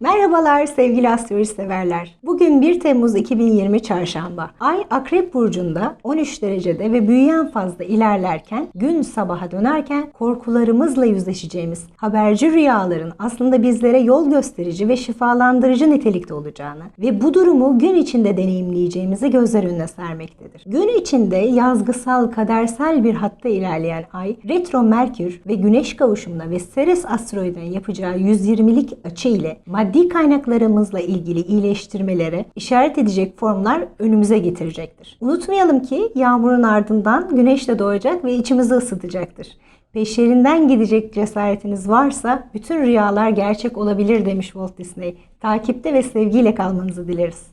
Merhabalar sevgili astroloji severler. Bugün 1 Temmuz 2020 Çarşamba. Ay Akrep Burcu'nda 13 derecede ve büyüyen fazla ilerlerken gün sabaha dönerken korkularımızla yüzleşeceğimiz haberci rüyaların aslında bizlere yol gösterici ve şifalandırıcı nitelikte olacağını ve bu durumu gün içinde deneyimleyeceğimizi gözler önüne sermektedir. Gün içinde yazgısal, kadersel bir hatta ilerleyen ay retro Merkür ve Güneş kavuşumuna ve Ceres asteroidine yapacağı 120'lik açı ile maddi kaynaklarımızla ilgili iyileştirmelere işaret edecek formlar önümüze getirecektir. Unutmayalım ki yağmurun ardından güneş de doğacak ve içimizi ısıtacaktır. Peşlerinden gidecek cesaretiniz varsa bütün rüyalar gerçek olabilir demiş Walt Disney. Takipte ve sevgiyle kalmanızı dileriz.